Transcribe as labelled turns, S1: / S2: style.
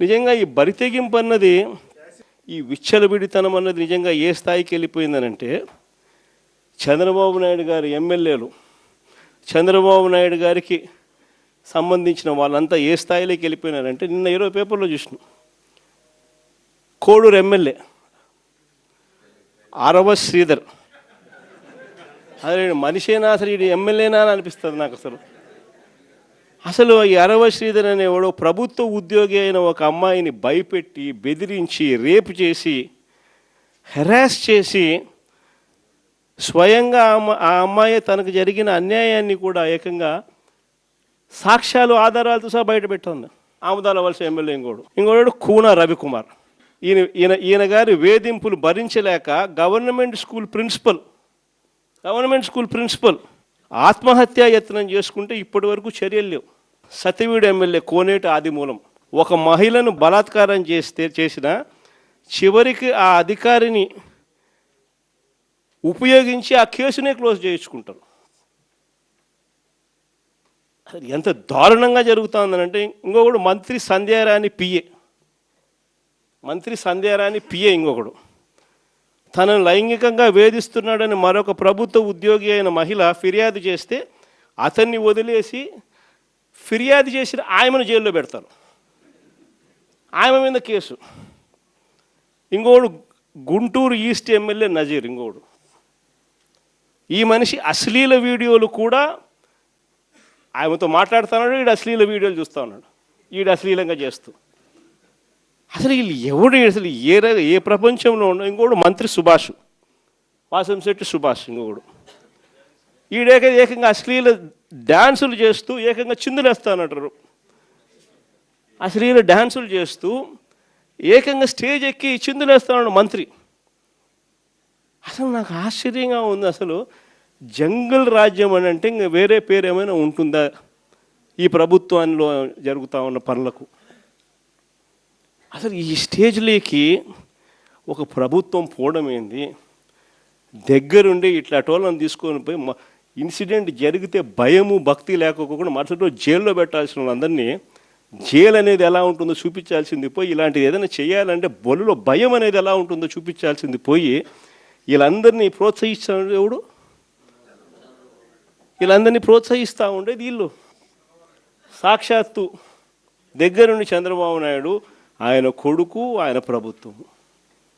S1: నిజంగా ఈ బరితెగింపు అన్నది ఈ విచ్చలబిడితనం అన్నది నిజంగా ఏ స్థాయికి వెళ్ళిపోయిందనంటే చంద్రబాబు నాయుడు గారి ఎమ్మెల్యేలు చంద్రబాబు నాయుడు గారికి సంబంధించిన వాళ్ళంతా ఏ స్థాయిలోకి వెళ్ళిపోయినారంటే నిన్న ఇరవై పేపర్లో చూసిన. కోడూరు ఎమ్మెల్యే అరవ శ్రీధర్. అదే మనిషేనా అసలు ఇది ఎమ్మెల్యేనా అని అనిపిస్తుంది నాకు అసలు. అసలు ఈ అరవ శ్రీధర్ అనేవాడు ప్రభుత్వ ఉద్యోగి అయిన ఒక అమ్మాయిని భయపెట్టి బెదిరించి రేపు చేసి హెరాస్ చేసి స్వయంగా ఆ అమ్మ- ఆ అమ్మాయి తనకు జరిగిన అన్యాయాన్ని కూడా ఏకంగా సాక్ష్యాలు ఆధారాలతో సహా బయట పెట్టింది. ఆముదాల వలస ఎమ్మెల్యే ఇంకోడు. ఇంకోడు కూనా రవికుమార్. ఈయన ఈయన ఈయన గారి వేధింపులు భరించలేక government school principal government school principal ఆత్మహత్యా యత్నం చేసుకుంటే ఇప్పటి వరకు చర్యలు లేవు. సతవీడు ఎమ్మెల్యే కోనేటి ఆదిమూలం ఒక మహిళను బలాత్కారం చేస్తే చేసిన చివరికి ఆ అధికారిని ఉపయోగించి ఆ కేసునే క్లోజ్ చేయించుకుంటారు. ఎంత దారుణంగా జరుగుతుందనంటే ఇంకొకడు మంత్రి సంధ్యారాణి పిఏ. మంత్రి సంధ్యారాణి పిఏ ఇంకొకడు. తనను లైంగికంగా వేధిస్తున్నాడని మరొక ప్రభుత్వ ఉద్యోగి అయిన మహిళ ఫిర్యాదు చేస్తే అతన్ని వదిలేసి ఫిర్యాదు చేసిన ఆయమను జైల్లో పెడతారు. ఆమె మీద కేసు. ఇంకోడు గుంటూరు ఈస్ట్ ఎమ్మెల్యే నజీర్ ఇంకోడు. ఈ మనిషి అశ్లీల వీడియోలు కూడా ఆమెతో మాట్లాడుతున్నాడు ఈడు అశ్లీల వీడియోలు చూస్తూ ఉన్నాడు. ఈడు అశ్లీలంగా చేస్తూ. అసలు వీళ్ళు ఎవడు అసలు ఏ ఏ ప్రపంచంలో ఉన్న ఇంకోడు మంత్రి సుభాష్. వాసంశెట్టి సుభాష్ ఇంకొకడు ఈడేక ఏకంగా అశ్లీల డ్యాన్సులు చేస్తూ ఏకంగా చిందులేస్తానంటారు అశ్లీల డ్యాన్సులు చేస్తూ ఏకంగా స్టేజ్ ఎక్కి చిందులేస్తాడు మంత్రి. అసలు నాకు ఆశ్చర్యంగా ఉంది అసలు జంగల్ రాజ్యం అని అంటే ఇంకా వేరే పేరు ఏమైనా ఉంటుందా? ఈ ప్రభుత్వంలో జరుగుతూ ఉన్న పనులకు. అసలు ఈ స్టేజ్లోకి ఒక ప్రభుత్వం పోవడం ఏంది? దగ్గరుండి ఇట్లా టోలను తీసుకొని పోయి మ- ఇన్సిడెంట్ జరిగితే భయము భక్తి లేకపోకుండా మరుసటి రోజు జైల్లో పెట్టాల్సిన వాళ్ళందరినీ జైలు అనేది ఎలా ఉంటుందో చూపించాల్సింది పోయి ఇలాంటిది ఏదైనా చేయాలంటే బొలులో భయం అనేది ఎలా ఉంటుందో చూపించాల్సింది పోయి వీళ్ళందరినీ ప్రోత్సహిస్తాడు ఎవడు? వీళ్ళందరినీ ప్రోత్సహిస్తూ ఉండేది వీళ్ళు. సాక్షాత్తు దగ్గరుండి చంద్రబాబు నాయుడు ఆయన కొడుకు ఆయన ప్రభుత్వం.